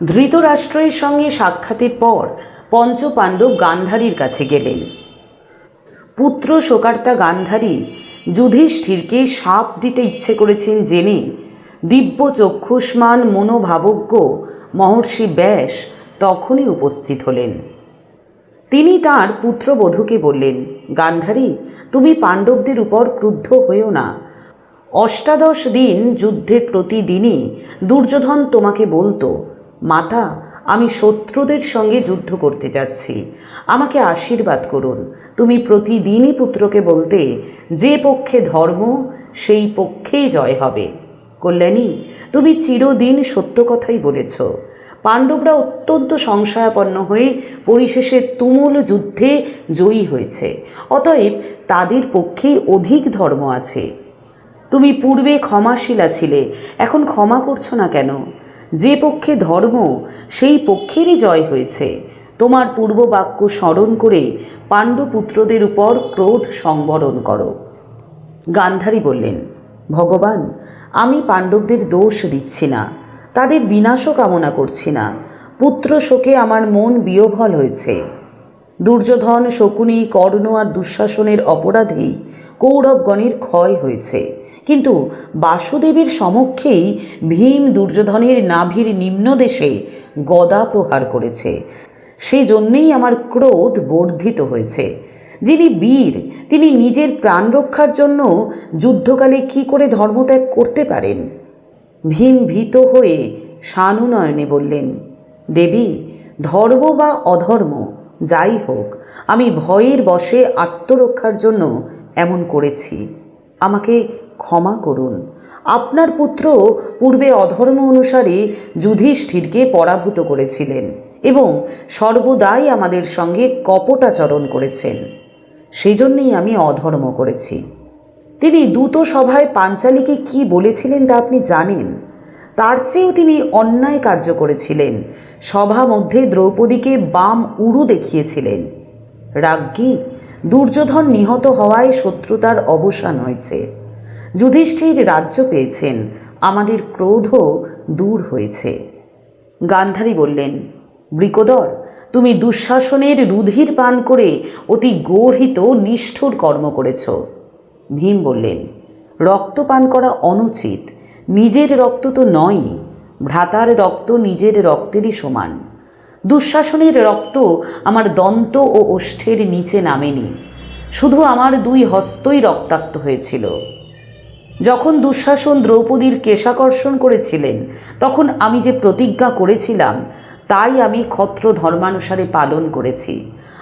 ধৃতরাষ্ট্রের সঙ্গে সাক্ষাতের পর পঞ্চপাণ্ডব গান্ধারীর কাছে গেলেন। পুত্র শোকার্তা গান্ধারী যুধিষ্ঠিরকে সাপ দিতে ইচ্ছে করেছেন জেনে দিব্য চক্ষুষ্মান মনোভাবজ্ঞ মহর্ষি ব্যাস তখনই উপস্থিত হলেন। তিনি তার পুত্রবধূকে বললেন, গান্ধারী, তুমি পাণ্ডবদের উপর ক্রুদ্ধ হয়েও না। অষ্টাদশ দিন যুদ্ধের প্রতিদিনই দুর্যোধন তোমাকে বলতো মাতা, আমি শত্রুদের সঙ্গে যুদ্ধ করতে যাচ্ছি। আমাকে আশীর্বাদ করুন। তুমি প্রতিদিনই পুত্রকে বলতে, যে পক্ষে ধর্ম, সেই পক্ষেই জয় হবে। কল্যাণী, তুমি চিরদিন সত্য কথাই বলেছ। পাণ্ডবরা অত্যন্ত সংশয়াপন্ন হয়ে পরিশেষে তুমুল যুদ্ধে জয়ী হয়েছে। অতএব তাদের পক্ষেই অধিক ধর্ম আছে। তুমি পূর্বে ক্ষমাশীলা ছিলে, এখন ক্ষমা করছ না কেন? যে পক্ষে ধর্ম, সেই পক্ষেরই জয় হয়েছে। তোমার পূর্ব বাক্য স্মরণ করে পাণ্ডুপুত্রদের উপর ক্রোধ সংবরণ করো। গান্ধারী বললেন, ভগবান, আমি পাণ্ডবদের দোষ দিচ্ছি না, তাদের বিনাশও কামনা করছি না। পুত্র শোকে আমার মন বিয়োভল হয়েছে। দুর্যোধন, শকুনি, কর্ণ আর দুঃশাসনের অপরাধেই কৌরবগণের ক্ষয় হয়েছে। কিন্তু বাসুদেবের সমক্ষেই ভীম দুর্যোধনের নাভির নিম্নদেশে গদা প্রহার করেছে। সেই জন্যেই আমার ক্রোধ বর্ধিত হয়েছে। যিনি বীর, তিনি নিজের প্রাণ রক্ষার জন্য যুদ্ধকালে কি করে ধর্মত্যাগ করতে পারেন? ভীম ভীত হয়ে শানুনয়নে বললেন, দেবী, ধর্ম বা অধর্ম, যাই হোক, আমি ভয়ের বশে আত্মরক্ষার জন্য এমন করেছি। আমাকে ক্ষমা করুন। আপনার পুত্র পূর্বে অধর্ম অনুসারে যুধিষ্ঠিরকে পরাভূত করেছিলেন এবং সর্বদাই আমাদের সঙ্গে কপটাচরণ করেছেন। সেই জন্যেই আমি অধর্ম করেছি। তিনি দূত সভায় পাঞ্চালীকে কি বলেছিলেন তা আপনি জানেন? তার চেয়েও তিনি অন্যায় কার্য করেছিলেন। সভা মধ্যে দ্রৌপদীকে বাম উড়ু দেখিয়েছিলেন। রাজ্ঞী, দুর্যোধন নিহত হওয়ায় শত্রুতার অবসান হয়েছে। যুধিষ্ঠির রাজ্য পেয়েছেন। আমাদের ক্রোধও দূর হয়েছে। গান্ধারী বললেন বৃকদর তুমি দুঃশাসনের রুধির পান করে অতি গর্হিত নিষ্ঠুর কর্ম করেছ। ভীম বললেন, রক্ত পান করা অনুচিত। নিজের রক্ত তো নয়, ভ্রাতার রক্ত নিজের রক্তেরই সমান। দুঃশাসনের রক্ত আমার দন্ত ও ওষ্ঠের নিচে নামেনি। শুধু আমার দুই হস্তই রক্তাক্ত হয়েছিল। যখন দুঃশাসন দ্রৌপদীর কেশাকর্ষণ করেছিলেন, তখন আমি যে প্রতিজ্ঞা করেছিলাম, তাই আমি ক্ষত্র ধর্মানুসারে পালন করেছি।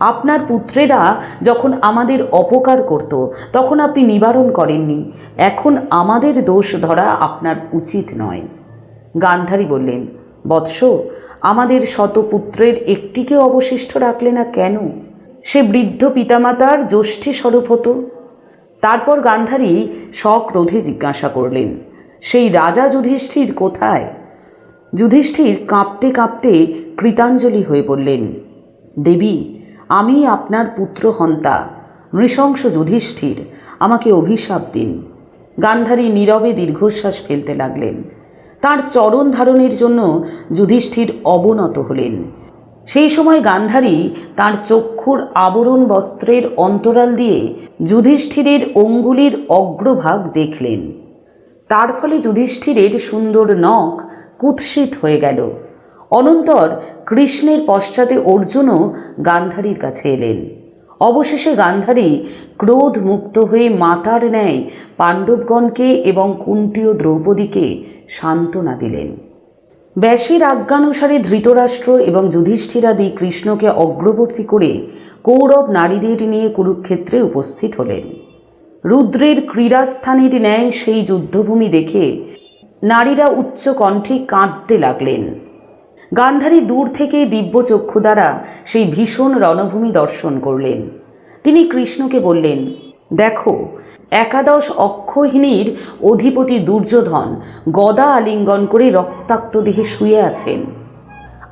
আপনার পুত্রেরা যখন আমাদের অপকার করত, তখন আপনি নিবারণ করেননি। এখন আমাদের দোষ ধরা আপনার উচিত নয়। গান্ধারী বললেন, বৎস, আমাদের শতপুত্রের একটিকে অবশিষ্ট রাখলে না কেন? সে বৃদ্ধ পিতামাতার জ্যোষ্ঠী স্বরূপ হতো। তারপর গান্ধারী সক্রোধে জিজ্ঞাসা করলেন, সেই রাজা যুধিষ্ঠির কোথায়? যুধিষ্ঠির কাঁপতে কাঁপতে কৃতাঞ্জলি হয়ে বললেন, দেবী, আমি আপনার পুত্র হন্তা, নৃশংস যুধিষ্ঠির, আমাকে অভিশাপ দিন। গান্ধারী নীরবে দীর্ঘশ্বাস ফেলতে লাগলেন। তার চরণ ধারণের জন্য যুধিষ্ঠির অবনত হলেন। সেই সময় গান্ধারী তার চক্ষুর আবরণ বস্ত্রের অন্তরাল দিয়ে যুধিষ্ঠিরের অঙ্গুলির অগ্রভাগ দেখলেন। তার ফলে যুধিষ্ঠিরের সুন্দর নখ কুৎসিত হয়ে গেল। অনন্তর কৃষ্ণের পশ্চাতে অর্জুনও গান্ধারীর কাছে এলেন। অবশেষে গান্ধারী ক্রোধ মুক্ত হয়ে মাতার ন্যায় পাণ্ডবগণকে এবং কুন্তীয় দ্রৌপদীকে সান্ত্বনা দিলেন। ব্যাসের আজ্ঞানুসারে ধৃতরাষ্ট্র এবং যুধিষ্ঠিরাদি কৃষ্ণকে অগ্রবর্তী করে কৌরব নারীদের নিয়ে কুরুক্ষেত্রে উপস্থিত হলেন। রুদ্রের ক্রীড়াস্থানের ন্যায় সেই যুদ্ধভূমি দেখে নারীরা উচ্চ কণ্ঠে কাঁদতে লাগলেন। গান্ধারী দূর থেকে দিব্য চক্ষু দ্বারা সেই ভীষণ রণভূমি দর্শন করলেন। তিনি কৃষ্ণকে বললেন, দেখো একাদশ অক্ষহিনীর অধিপতি দুর্যোধন গদা আলিঙ্গন করে রক্তাক্ত দেহে শুয়ে আছেন।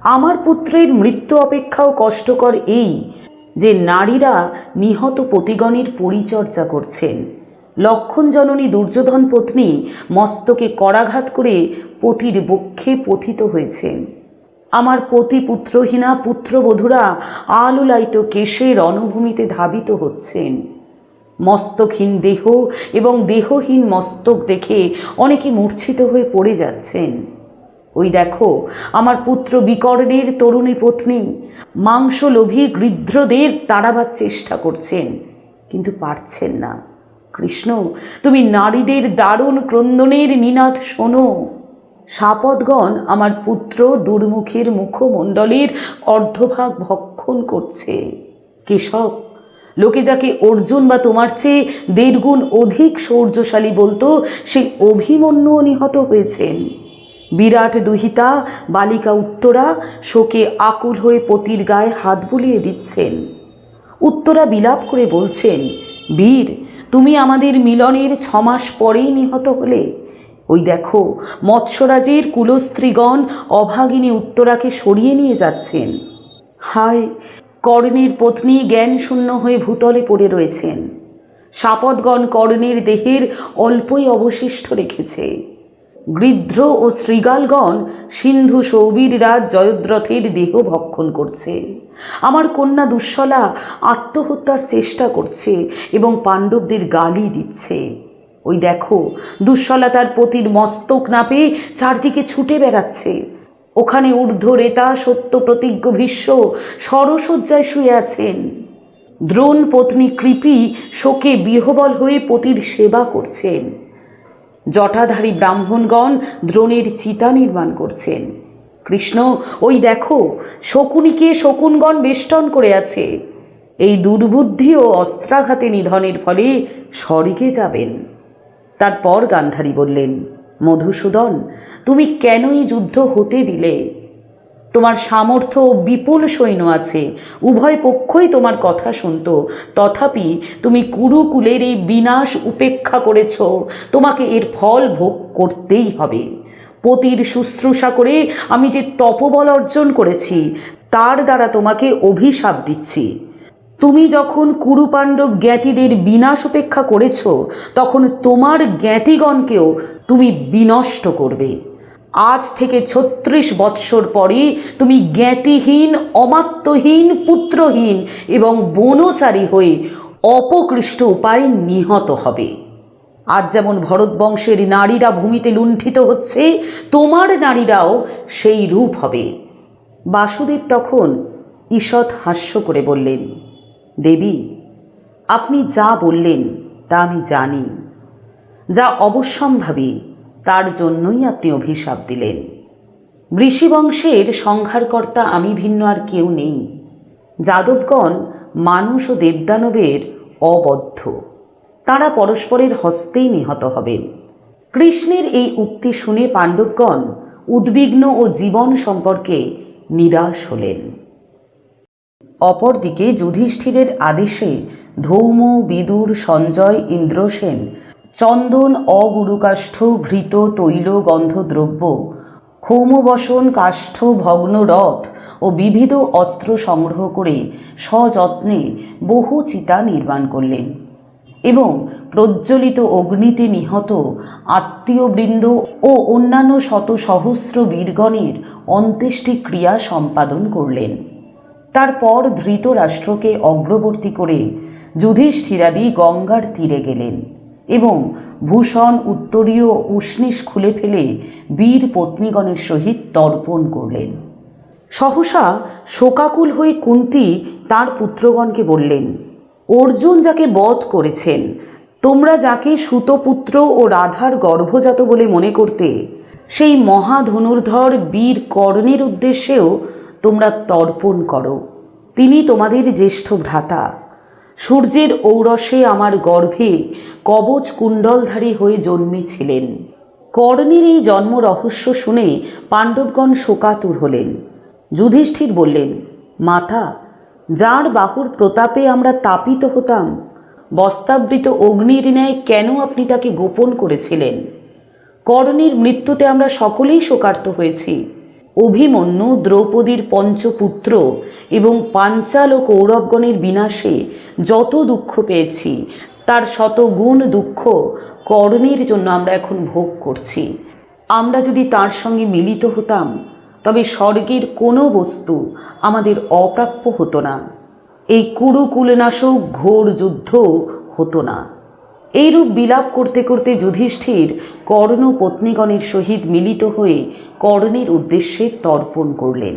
আমার পুত্রের মৃত্যু অপেক্ষাও কষ্টকর এই যে নারীরা নিহত পতিগণের পরিচর্যা করছেন। লক্ষণ জননী দুর্যোধন পত্নী মস্তকে করাঘাত করে পতির বক্ষে পথিত হয়েছেন। আমার পতি পুত্রহীনা পুত্রবধূরা আলুলাইত কেশে রণভূমিতে ধাবিত হচ্ছেন। মস্তকহীন দেহ এবং দেহহীন মস্তক দেখে অনেকে মূর্ছিত হয়ে পড়ে যাচ্ছেন। ওই দেখো, আমার পুত্র বিকর্ণের তরুণী পত্নী মাংসলোভী গৃধ্রদের তাড়াবার চেষ্টা করছেন, কিন্তু পারছেন না। কৃষ্ণ, তুমি নারীদের দারুণ ক্রন্দনের নিনাদ শোনো। সাপদগণ আমার পুত্র দুর্মুখের মুখমণ্ডলের অর্ধভাগ ভক্ষণ করছে। কেশব লোকে যাকে অর্জুন বা তোমার চেয়ে দেড়গুণ অধিক শৌর্যশালী বলতো, সেই অভিমন্যু নিহত হয়েছেন। বিরাট দুহিতা, বালিকা উত্তরা, শোকে আকুল হয়ে পতির গায়ে হাত বুলিয়ে দিচ্ছেন। উত্তরা বিলাপ করে বলছেন, বীর, তুমি আমাদের মিলনের ছমাস পরেই নিহত হলে। ওই দেখো, মৎস্যরাজের কুলস্ত্রীগণ অভাগিনী উত্তরাকে সরিয়ে নিয়ে যাচ্ছেন। হায় কর্ণের পত্নী জ্ঞান শূন্য হয়ে ভূতলে পড়ে রয়েছেন। সাপদগণ কর্ণের দেহের অল্পই অবশিষ্ট রেখেছে। গৃধ্র ও শৃগালগণ সিন্ধু সৌবীর রাজ জয়দ্রথের দেহ ভক্ষণ করছে। আমার কন্যা দুঃশলা আত্মহত্যার চেষ্টা করছে এবং পাণ্ডবদের গালি দিচ্ছে। ওই দেখো, দুঃশলা তার পতির মস্তক না পেয়ে চারদিকে ছুটে বেড়াচ্ছে। ওখানে ঊর্ধ্ব রেতা সত্য প্রতিজ্ঞ ভীষ্ম সরসজ্জায় শুয়ে আছেন। দ্রোণ পত্নী কৃপি শোকে বিহবল হয়ে পতির সেবা করছেন। জটাধারী ব্রাহ্মণগণ দ্রোণের চিতা নির্মাণ করছেন। কৃষ্ণ, ওই দেখো, শকুনিকে শকুনগণ বেষ্টন করে আছে। এই দুর্বুদ্ধি ও অস্ত্রাঘাতে নিধনের ফলে স্বর্গে যাবেন। তারপর গান্ধারী বললেন মধুসূদন, তুমি কেন এই যুদ্ধ হতে দিলে? তোমার সামর্থ্য বিপুল সৈন্য আছে, উভয় পক্ষই তোমার কথা শুনত। তথাপি তুমি কুরুকুলের এই বিনাশ উপেক্ষা করেছ, তোমাকে এর ফল ভোগ করতেই হবে। পতির শুশ্রূষা করে আমি যে তপবল অর্জন করেছি, তার দ্বারা তোমাকে অভিশাপ দিচ্ছি। তুমি যখন কুরুপাণ্ডব জ্ঞাতিদের বিনাশ উপেক্ষা করেছ, তখন তোমার জ্ঞাতিগণকেও তুমি বিনষ্ট করবে। আজ থেকে ছত্রিশ বৎসর পরে তুমি জ্ঞাতিহীন অমাত্যহীন পুত্রহীন এবং বনচারী হয়ে অপকৃষ্ট উপায়ে নিহত হবে। আজ যেমন ভরতবংশের নারীরা ভূমিতে লুণ্ঠিত হচ্ছে, তোমার নারীরাও সেই রূপ হবে। বাসুদেব তখন ঈষৎ হাস্য করে বললেন দেবী, আপনি যা বললেন তা আমি জানি, যা অবশ্যম্ভাবী, তার জন্যই আপনি অভিশাপ দিলেন। ঋষিবংশের সংহারকর্তা আমি ভিন্ন আর কেউ নেই। যাদবগণ মানুষ ও দেবদানবের অবদ্ধ। তারা পরস্পরের হস্তেই নিহত হবেন। কৃষ্ণের এই উক্তি শুনে পাণ্ডবগণ উদ্বিগ্ন ও জীবন সম্পর্কে নিরাশ হলেন। অপরদিকে যুধিষ্ঠিরের আদেশে ধৌম, বিদুর, সঞ্জয় ইন্দ্রসেন চন্দন, অগুরুকাষ্ঠ, ঘৃত, তৈল, গন্ধদ্রব্য, ক্ষৌমবসন, কাষ্ঠ, ভগ্ন রথ ও বিবিধ অস্ত্র সংগ্রহ করে সযত্নে বহু চিতা নির্মাণ করলেন এবং প্রজ্বলিত অগ্নিতে নিহত আত্মীয়বৃন্দ ও অন্যান্য শত সহস্র বীরগণের অন্ত্যেষ্টি ক্রিয়া সম্পাদন করলেন। তারপর ধৃতরাষ্ট্রকে অগ্রবর্তী করে যুধিষ্ঠিরাদি গঙ্গার তীরে গেলেন এবং ভূষণ উত্তরীয় উষ্ণিস খুলে ফেলে বীর পত্নীগণের সহিত তর্পণ করলেন। সহসা শোকাকুল হয়ে কুন্তি তার পুত্রগণকে বললেন, অর্জুন যাকে বধ করেছেন, তোমরা যাকে সুতপুত্র ও রাধার গর্ভজাত বলে মনে করতে, সেই মহাধনুর্ধর বীর কর্ণের উদ্দেশ্যেও তোমরা তর্পণ করো। তিনি তোমাদের জ্যেষ্ঠ ভ্রাতা। সূর্যের ঔরসে আমার গর্ভে কবচ কুণ্ডলধারী হয়ে জন্মেছিলেন। কর্ণের এই জন্ম রহস্য শুনে পাণ্ডবগণ শোকাতুর হলেন। যুধিষ্ঠির বললেন, মাতা, যার বাহুর প্রতাপে আমরা তাপিত হতাম, বস্তাবৃত অগ্নির ন্যায় কেন আপনি তাকে গোপন করেছিলেন? কর্ণের মৃত্যুতে আমরা সকলেই শোকার্ত হয়েছি। অভিমন্যু দ্রৌপদীর পঞ্চপুত্র এবং পাঞ্চাল ও কৌরবগণের বিনাশে যত দুঃখ পেয়েছি, তার শত গুণ দুঃখ কর্ণের জন্য আমরা এখন ভোগ করছি। আমরা যদি তার সঙ্গে মিলিত হতাম, তবে স্বর্গের কোনো বস্তু আমাদের অপ্রাপ্য হতো না। এই কুরুকুলনাশক ঘোর যুদ্ধ হতো না। এইরূপ বিলাপ করতে করতে যুধিষ্ঠির কর্ণ পত্নীগণের সহিত মিলিত হয়ে কর্ণের উদ্দেশ্যে তর্পণ করলেন।